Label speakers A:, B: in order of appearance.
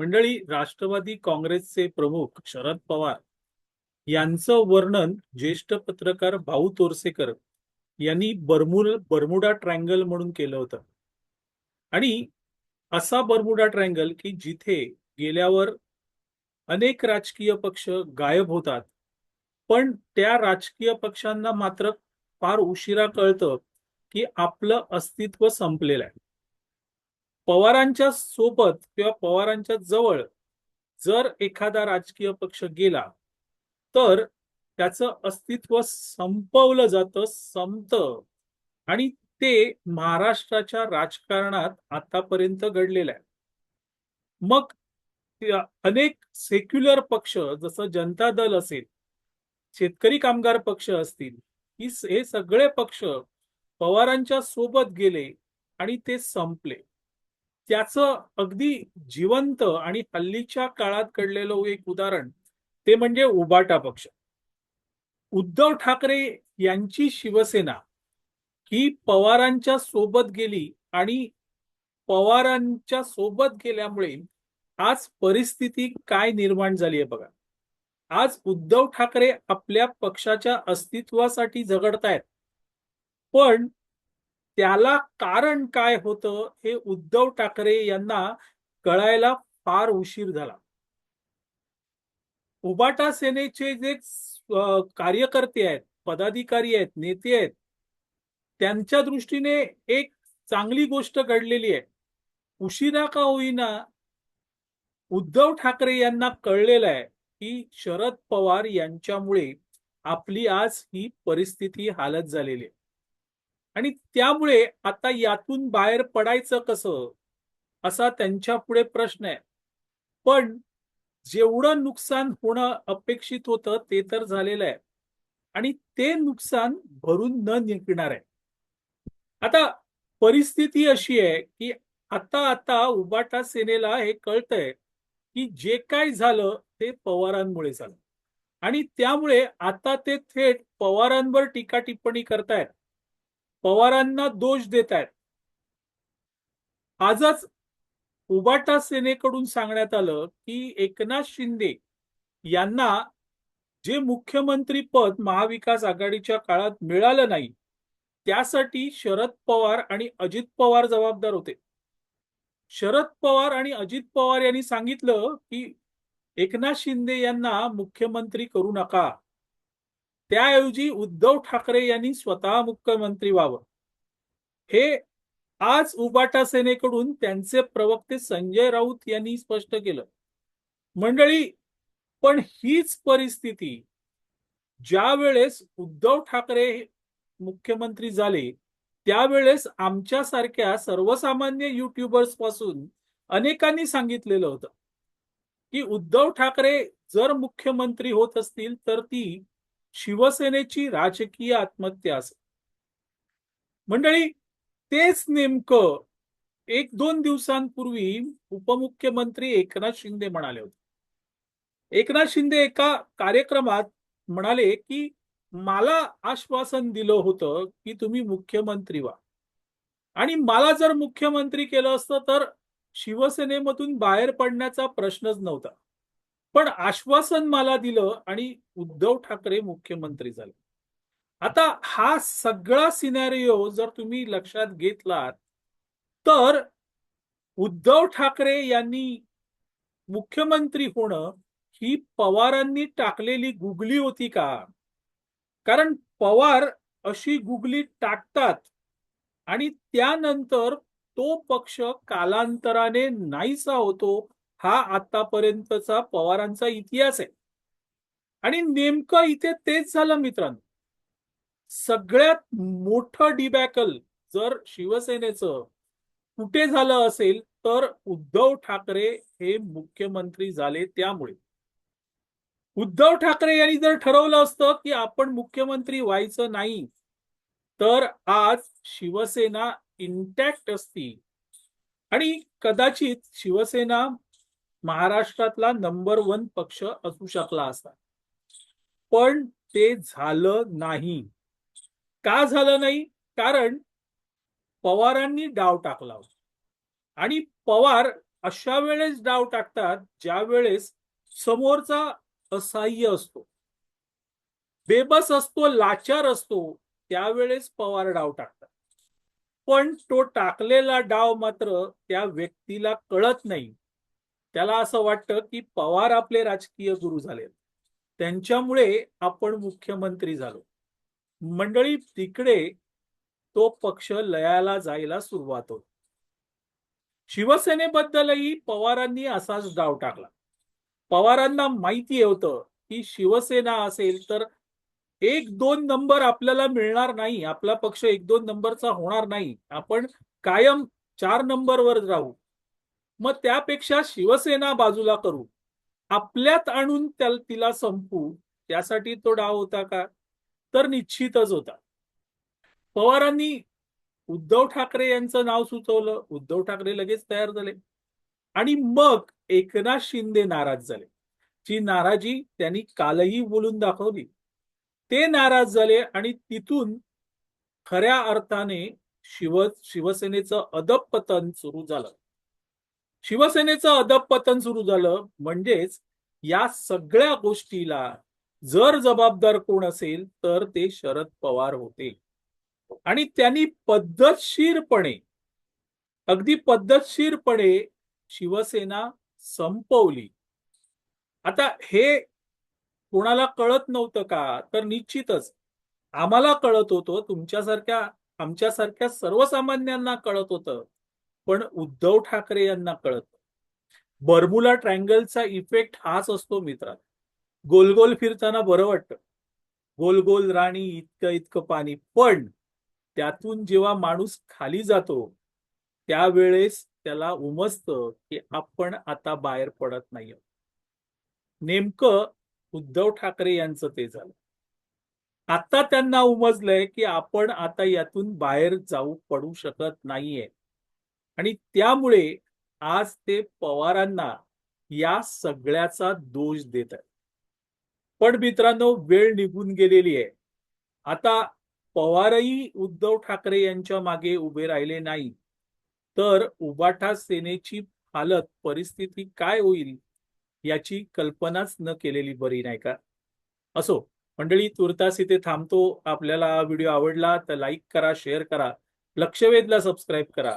A: मंडळी राष्ट्रवादी काँग्रेसचे प्रमुख शरद पवार यांचं वर्णन ज्येष्ठ पत्रकार भाऊ तोरसेकर यांनी बर्मुल बर्मुडा ट्रँगल म्हणून केलं होतं. आणि असा बर्मुडा ट्रँगल की जिथे गेल्यावर अनेक राजकीय पक्ष गायब होतात पण त्या राजकीय पक्षांना मात्र फार उशिरा कळतं की आपलं अस्तित्व संपलेलं आहे. पवारांच्या सोबत किंवा पवारांच्या जवळ जर एखादा राजकीय पक्ष गेला तर त्याचं अस्तित्व संपवलं जातं संपतं. आणि ते महाराष्ट्राच्या राजकारणात आतापर्यंत घडलेलं आहे. मग अनेक सेक्युलर पक्ष जसं जनता दल असेल शेतकरी कामगार पक्ष असतील हे सगळे पक्ष पवारांच्या सोबत गेले आणि ते संपले. त्याचं अगदी जिवंत आणि हल्लीच्या काळात घडलेलं एक उदाहरण ते म्हणजे उबाटा पक्ष. उद्धव ठाकरे यांची शिवसेना ही पवारांच्या सोबत गेली आणि पवारांच्या सोबत गेल्यामुळे आज परिस्थिती काय निर्माण झाली आहे बघा. आज उद्धव ठाकरे आपल्या पक्षाच्या अस्तित्वासाठी झगडतायत. पण त्याला कारण काय होतं हे उद्धव ठाकरे यांना कळायला फार उशीर झाला. उबाटा सेनेचे जे कार्यकर्ते आहेत पदाधिकारी आहेत नेते आहेत त्यांच्या दृष्टीने एक चांगली गोष्ट घडलेली आहे. उशिरा का होईना उद्धव ठाकरे यांना कळलेलं आहे की शरद पवार यांच्यामुळे आपली आज ही परिस्थिती हालत झालेली आहे. आणि त्यामुळे आता यातून बाहेर पडायचं कसं? असा त्यांच्या पुढे प्रश्न आहे. पण जेवढं नुकसान होणं अपेक्षित होतं ते तर झालेलं आहे. आणि ते नुकसान भरून न निघणार आहे. आता परिस्थिती अशी आहे की आता आता उबाटा सेनेला हे कळतंय की जे काय झालं ते पवारांमुळे झालं. आणि त्यामुळे आता ते थेट पवारांवर टीका टिप्पणी करतायत. पवारांना दोष देत आहेत आजच उबाटा सेनेकडून सांगण्यात आलं की एकनाथ शिंदे यांना जे मुख्यमंत्री पद महाविकास आघाडीच्या काळात मिळालं नाही त्यासाठी शरद पवार आणि अजित पवार जबाबदार होते. शरद पवार आणि अजित पवार यांनी सांगितलं की एकनाथ शिंदे यांना मुख्यमंत्री करू नका. त्याऐवजी उद्धव ठाकरे यांनी स्वतः मुख्यमंत्री व्हावं. हे आज उबाटा सेनेकडून त्यांचे प्रवक्ते संजय राऊत यांनी स्पष्ट केलं. मंडळी पण हीच परिस्थिती ज्या वेळेस उद्धव ठाकरे मुख्यमंत्री झाले त्यावेळेस आमच्यासारख्या सर्वसामान्य युट्यूबर्सपासून अनेकांनी सांगितलेलं होतं की उद्धव ठाकरे जर मुख्यमंत्री होत असतील तर ती शिवसेनेची राजकीय आत्महत्या असेल. मंडळी तेच नेमकं एक दोन दिवसांपूर्वी उपमुख्यमंत्री एकनाथ शिंदे म्हणाले होते. एकनाथ शिंदे एका कार्यक्रमात म्हणाले की मला आश्वासन दिलं होतं की तुम्ही मुख्यमंत्री व्हा. आणि मला जर मुख्यमंत्री केलं असतं तर शिवसेनेमधून बाहेर पडण्याचा प्रश्नच नव्हता. पण आश्वासन मला दिलं आणि उद्धव ठाकरे मुख्यमंत्री झाले. आता हा सगळा सिनॅरिओ जर तुम्ही लक्षात घेतलात तर उद्धव ठाकरे यांनी मुख्यमंत्री होणं ही पवारांनी टाकलेली गुगली होती का? कारण पवार अशी गुगली टाकतात आणि त्यानंतर तो पक्ष कालांतराने नाहीसा होतो हा आतापर्यंतचा पवारांचा इतिहास आहे. आणि नेमकं इथे तेच झालं मित्रांनो. सगळ्यात मोठं डिबॅकल जर शिवसेनेचं कुठे झालं असेल तर उद्धव ठाकरे हे मुख्यमंत्री झाले त्यामुळे. उद्धव ठाकरे यांनी जर ठरवलं असतं की आपण मुख्यमंत्री व्हायचं नाही तर आज शिवसेना इंटॅक्ट असती आणि कदाचित शिवसेना महाराष्ट्रातला नंबर वन पक्ष असू शकला असता. पण ते झालं नाही. का झालं नाही? कारण पवारांनी डाव टाकला होता. आणि पवार अशा वेळेस डाव टाकतात ज्या वेळेस समोरचा असहाय्य असतो. बेबस असतो लाचार असतो त्यावेळेस पवार डाव टाकतात. पण तो टाकलेला डाव मात्र त्या व्यक्तीला कळत नाही. त्याला असं वाटतं की पवार आपले राजकीय गुरु झाले. त्यांच्यामुळे आपण मुख्यमंत्री झालो. मंडळी तिकडे तो पक्ष लयाला जायला सुरुवात होत. शिवसेनेबद्दलही पवारांनी असाच डाव टाकला. पवारांना माहिती होतं की शिवसेना असेल तर एक दोन नंबर आपल्याला मिळणार नाही. आपला पक्ष एक दोन नंबरचा होणार नाही. आपण कायम चार नंबरवर राहू. मग त्यापेक्षा शिवसेना बाजूला करू. आपल्यात आणून त्या तिला संपू. त्यासाठी तो डाव होता का? तर निश्चितच होता. पवारांनी उद्धव ठाकरे यांचं नाव सुचवलं. उद्धव ठाकरे लगेच तयार झाले. आणि मग एकनाथ शिंदे नाराज झाले. जी नाराजी त्यांनी कालही बोलून दाखवली. ते नाराज झाले आणि तिथून खऱ्या अर्थाने शिव शिवसेनेचं अधपतन सुरू झालं. शिवसेनेचं अधपतन सुरू झालं. म्हणजेच या सगळ्या गोष्टीला जर जबाबदार कोण असेल तर ते शरद पवार होते. आणि त्यांनी पद्धतशीरपणे अगदी पद्धतशीरपणे शिवसेना संपवली. आता हे कोणाला कळत नव्हतं का? तर निश्चितच आम्हाला कळत होतं तुमच्यासारख्या आमच्यासारख्या सर्वसामान्यांना कळत होतं. पण उद्धव ठाकरे यांना कळत. बर्मुला ट्रँगलचा इफेक्ट हाच असतो मित्रात गोल गोल फिरताना बरं वाटतं. गोल गोल राणी इतकं इतकं पाणी. पण त्यातून जेव्हा माणूस खाली जातो त्यावेळेस त्याला उमजतं की आपण आता बाहेर पडत नाही नेमकं उद्धव ठाकरे यांचं ते झालं. आता त्यांना उमजलंय की आपण आता यातून बाहेर जाऊ पडू शकत नाहीये. आणि त्यामुळे आज ते पवारांना या सगळ्याचा दोष देत आहेत. पण मित्रांनो वेळ निघून गेलेली आहे. आता पवारही उद्धव ठाकरे यांच्या मागे उभे राहिले नाही. तर उबाठा सेनेची हालत परिस्थिती काय होईल याची कल्पनाच न केलेली बरी नाही का? असो मंडळी तुर्तास इथे थांबतो. आपल्याला व्हिडिओ आवडला तर लाईक करा शेअर करा. लक्षवेधला सबस्क्राईब करा.